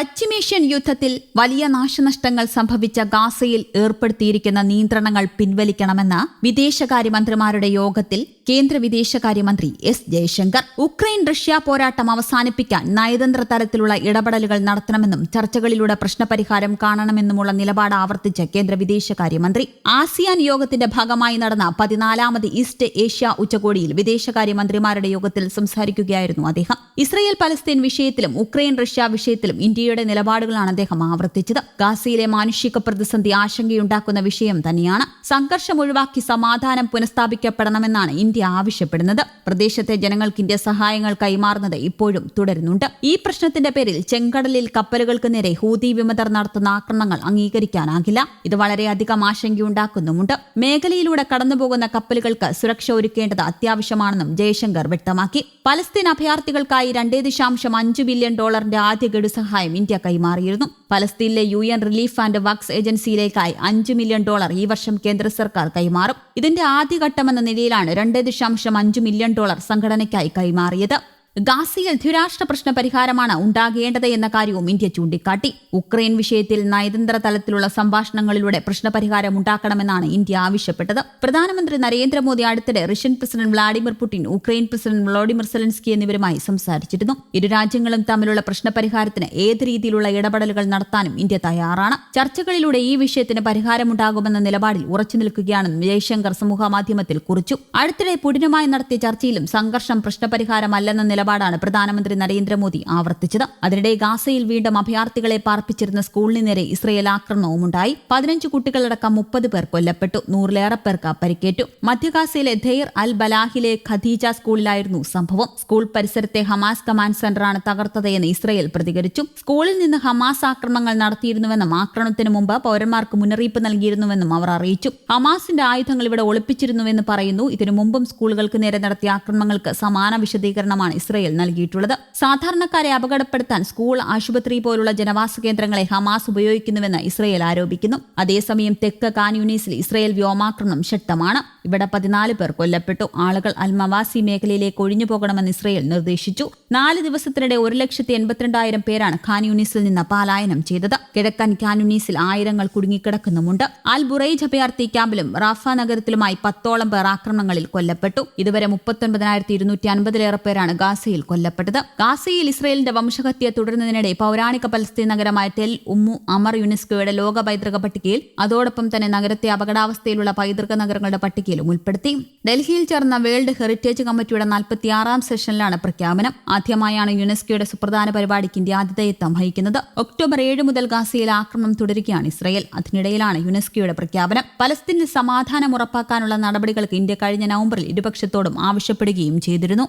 പശ്ചിമേഷ്യൻ യുദ്ധത്തിൽ വലിയ നാശനഷ്ടങ്ങൾ സംഭവിച്ച ഗാസയിൽ ഏർപ്പെടുത്തിയിരിക്കുന്ന നിയന്ത്രണങ്ങൾ പിൻവലിക്കണമെന്ന് വിദേശകാര്യമന്ത്രിമാരുടെ യോഗത്തിൽ കേന്ദ്ര വിദേശകാര്യമന്ത്രി എസ് ജയശങ്കർ ഉക്രൈൻ റഷ്യ പോരാട്ടം അവസാനിപ്പിക്കാൻ നയതന്ത്ര തലത്തിലുള്ള ഇടപെടലുകൾ നടത്തണമെന്നും ചർച്ചകളിലൂടെ പ്രശ്നപരിഹാരം കാണണമെന്നുമുള്ള നിലപാട് ആവർത്തിച്ച കേന്ദ്ര വിദേശകാര്യമന്ത്രി ആസിയാൻ യോഗത്തിന്റെ ഭാഗമായി നടന്ന പതിനാലാമത് ഈസ്റ്റ് ഏഷ്യ ഉച്ചകോടിയിൽ വിദേശകാര്യമന്ത്രിമാരുടെ യോഗത്തിൽ സംസാരിക്കുകയായിരുന്നു അദ്ദേഹം. ഇസ്രയേൽ പലസ്തീൻ വിഷയത്തിലും ഉക്രൈൻ റഷ്യ വിഷയത്തിലും ഇന്ത്യയുടെ നിലപാടുകളാണ് അദ്ദേഹം ആവർത്തിച്ചത്. ഗാസയിലെ മാനുഷിക പ്രതിസന്ധി ആശങ്കയുണ്ടാക്കുന്ന വിഷയം തന്നെയാണ്. സംഘർഷം ഒഴിവാക്കി സമാധാനം പുനഃസ്ഥാപിക്കപ്പെടണമെന്നാണ് ഇന്ത്യ ആവശ്യപ്പെടുന്നത്. പ്രദേശത്തെ ജനങ്ങൾക്ക് ഇന്ത്യ സഹായങ്ങൾ കൈമാറുന്നത് ഇപ്പോഴും തുടരുന്നുണ്ട്. ഈ പ്രശ്നത്തിന്റെ പേരിൽ ചെങ്കടലിൽ കപ്പലുകൾക്ക് നേരെ ഹൂതി വിമതർ നടത്തുന്ന ആക്രമണങ്ങൾ അംഗീകരിക്കാനാകില്ല. ഇത് വളരെയധികം ആശങ്കയുണ്ടാക്കുന്നുമുണ്ട്. മേഖലയിലൂടെ കടന്നുപോകുന്ന കപ്പലുകൾക്ക് സുരക്ഷ ഒരുക്കേണ്ടത് അത്യാവശ്യമാണെന്നും ജയശങ്കർ വ്യക്തമാക്കി. പലസ്തീൻ അഭയാർത്ഥികൾക്കായി രണ്ടേ ദശാംശം അഞ്ച് ബില്യൺ ഡോളറിന്റെ ആദ്യ ഗഡു സഹായം ഇന്ത്യ കൈമാറിയിരുന്നു. പലസ്തീനിലെ U N relief and works ഏജൻസിയിലേക്കായി അഞ്ച് മില്യൺ ഡോളർ ഈ വർഷം കേന്ദ്ര സർക്കാർ കൈമാറും. ഇതിന്റെ ആദ്യഘട്ടമെന്ന നിലയിലാണ് രണ്ട് ദശാംശം അഞ്ച് മില്യൺ ഡോളർ സംഘടനയ്ക്കായി കൈമാറിയത്. ഗാസയിൽ ദ്വിരാഷ്ട്ര പ്രശ്ന പരിഹാരമാണ് ഉണ്ടാകേണ്ടത് എന്ന കാര്യവും ഇന്ത്യ ചൂണ്ടിക്കാട്ടി. ഉക്രൈൻ വിഷയത്തിൽ നയതന്ത്ര തലത്തിലുള്ള സംഭാഷണങ്ങളിലൂടെ പ്രശ്നപരിഹാരം ഉണ്ടാക്കണമെന്നാണ് ഇന്ത്യ ആവശ്യപ്പെട്ടത്. പ്രധാനമന്ത്രി നരേന്ദ്രമോദി അടുത്തിടെ Russian president Vladimir Putin Ukraine president Volodymyr Zelensky എന്നിവരുമായി സംസാരിച്ചിരുന്നു. ഇരു രാജ്യങ്ങളും തമ്മിലുള്ള പ്രശ്നപരിഹാരത്തിന് ഏത് രീതിയിലുള്ള ഇടപെടലുകൾ നടത്താനും ഇന്ത്യ തയ്യാറാണ്. ചർച്ചകളിലൂടെ ഈ വിഷയത്തിന് പരിഹാരമുണ്ടാകുമെന്ന നിലപാടിൽ ഉറച്ചു നിൽക്കുകയാണെന്നും ജയശങ്കർ സമൂഹമാധ്യമത്തിൽ കുറിച്ചു. അടുത്തിടെ പുടിനുമായി നടത്തിയ ചർച്ചയിലും സംഘർഷം പ്രശ്നപരിഹാരമല്ലെന്ന നിലപാടാണ് പ്രധാനമന്ത്രി നരേന്ദ്രമോദി ആവർത്തിച്ചത്. അതിനിടെ ഗാസയിൽ വീണ്ടും അഭയാർത്ഥികളെ പാർപ്പിച്ചിരുന്ന സ്കൂളിന് നേരെ ഇസ്രയേൽ ആക്രമണവുമുണ്ടായി. പതിനഞ്ച് കുട്ടികളടക്കം മുപ്പത് പേർ കൊല്ലപ്പെട്ടു. നൂറിലേറെ പേർക്ക് പരിക്കേറ്റു. മധ്യഗാസയിലെ ധെയർ അൽ ബലാഹിലെ ഖദീജ സ്കൂളിലായിരുന്നു സംഭവം. സ്കൂൾ പരിസരത്തെ ഹമാസ് കമാൻഡ് സെന്ററാണ് തകർത്തതെന്ന് ഇസ്രയേൽ പ്രതികരിച്ചു. സ്കൂളിൽ നിന്ന് ഹമാസ് ആക്രമണങ്ങൾ നടത്തിയിരുന്നുവെന്നും ആക്രമണത്തിന് മുമ്പ് പൌരന്മാർക്ക് മുന്നറിയിപ്പ് നൽകിയിരുന്നുവെന്നും അവർ അറിയിച്ചു. ഹമാസിന്റെ ആയുധങ്ങൾ ഇവിടെ ഒളിപ്പിച്ചിരുന്നുവെന്ന് പറയുന്നു. ഇതിനു മുമ്പും സ്കൂളുകൾക്ക് നേരെ നടത്തിയ ആക്രമണങ്ങൾക്ക് സമാന വിശദീകരണമാണ് ഇസ്രയേൽ നൽകിയിട്ടുള്ളത്. സാധാരണക്കാരെ അപകടപ്പെടുത്താൻ സ്കൂൾ ആശുപത്രി പോലുള്ള ജനവാസ കേന്ദ്രങ്ങളെ ഹമാസ് ഉപയോഗിക്കുന്നുവെന്ന് ഇസ്രയേൽ ആരോപിക്കുന്നു. അതേസമയം തെക്ക് കാൻയൂനീസിൽ ഇസ്രയേൽ വ്യോമാക്രമണം ശക്തമാണ്. ഇവിടെ പതിനാല് പേർ കൊല്ലപ്പെട്ടു. ആളുകൾ അൽമവാസി മേഖലയിലേക്ക് ഒഴിഞ്ഞു പോകണമെന്ന് ഇസ്രയേൽ നിർദ്ദേശിച്ചു. നാല് ദിവസത്തിനിടെ ഒരു ലക്ഷത്തി എൺപത്തിരണ്ടായിരം പേരാണ് കാൻയൂണീസിൽ നിന്ന് പലായനം ചെയ്തത്. കിഴക്കൻ കാൻയൂണീസിൽ ആയിരങ്ങൾ കുടുങ്ങിക്കിടക്കുന്നുമുണ്ട്. അൽ ബുറൈജ് അഭയാർത്ഥി ക്യാമ്പിലും റാഫ നഗരത്തിലുമായി പത്തോളം പേർ ആക്രമണങ്ങളിൽ കൊല്ലപ്പെട്ടു. ഇതുവരെ മുപ്പത്തൊൻപതിനായിരത്തി ഇരുന്നൂറ്റി അൻപതിലേറെ പേരാണ് ഗാസയിൽ കൊല്ലപ്പെട്ടത്. ഗാസയിൽ ഇസ്രയേലിന്റെ വംശഹത്യ തുടരുന്നതിനിടെ പൗരാണിക പലസ്തീൻ നഗരമായ തെൽ ഉമ്മു അമർ യുനെസ്കോയുടെ ലോക പൈതൃക പട്ടികയിൽ അതോടൊപ്പം തന്നെ നഗരത്തെ അപകടാവസ്ഥയിലുള്ള പൈതൃക നഗരങ്ങളുടെ പട്ടികയിലും ഉൾപ്പെടുത്തി. ഡൽഹിയിൽ ചേർന്ന വേൾഡ് ഹെറിറ്റേജ് കമ്മിറ്റിയുടെ നാൽപ്പത്തിയാറാം സെഷനിലാണ് പ്രഖ്യാപനം. ആദ്യമായാണ് യുനെസ്കോയുടെ സുപ്രധാന പരിപാടിക്ക് ഇന്ത്യ ആതിഥേയത്വം വഹിക്കുന്നത്. ഒക്ടോബർ ഏഴ് മുതൽ ഗാസയിൽ ആക്രമണം തുടരുകയാണ് ഇസ്രയേൽ. അതിനിടയിലാണ് യുനെസ്കോയുടെ പ്രഖ്യാപനം. പലസ്തീനിൽ സമാധാനം ഉറപ്പാക്കാനുള്ള നടപടികൾക്ക് ഇന്ത്യ കഴിഞ്ഞ നവംബറിൽ ഇരുപക്ഷത്തോടും ആവശ്യപ്പെടുകയും ചെയ്തിരുന്നു.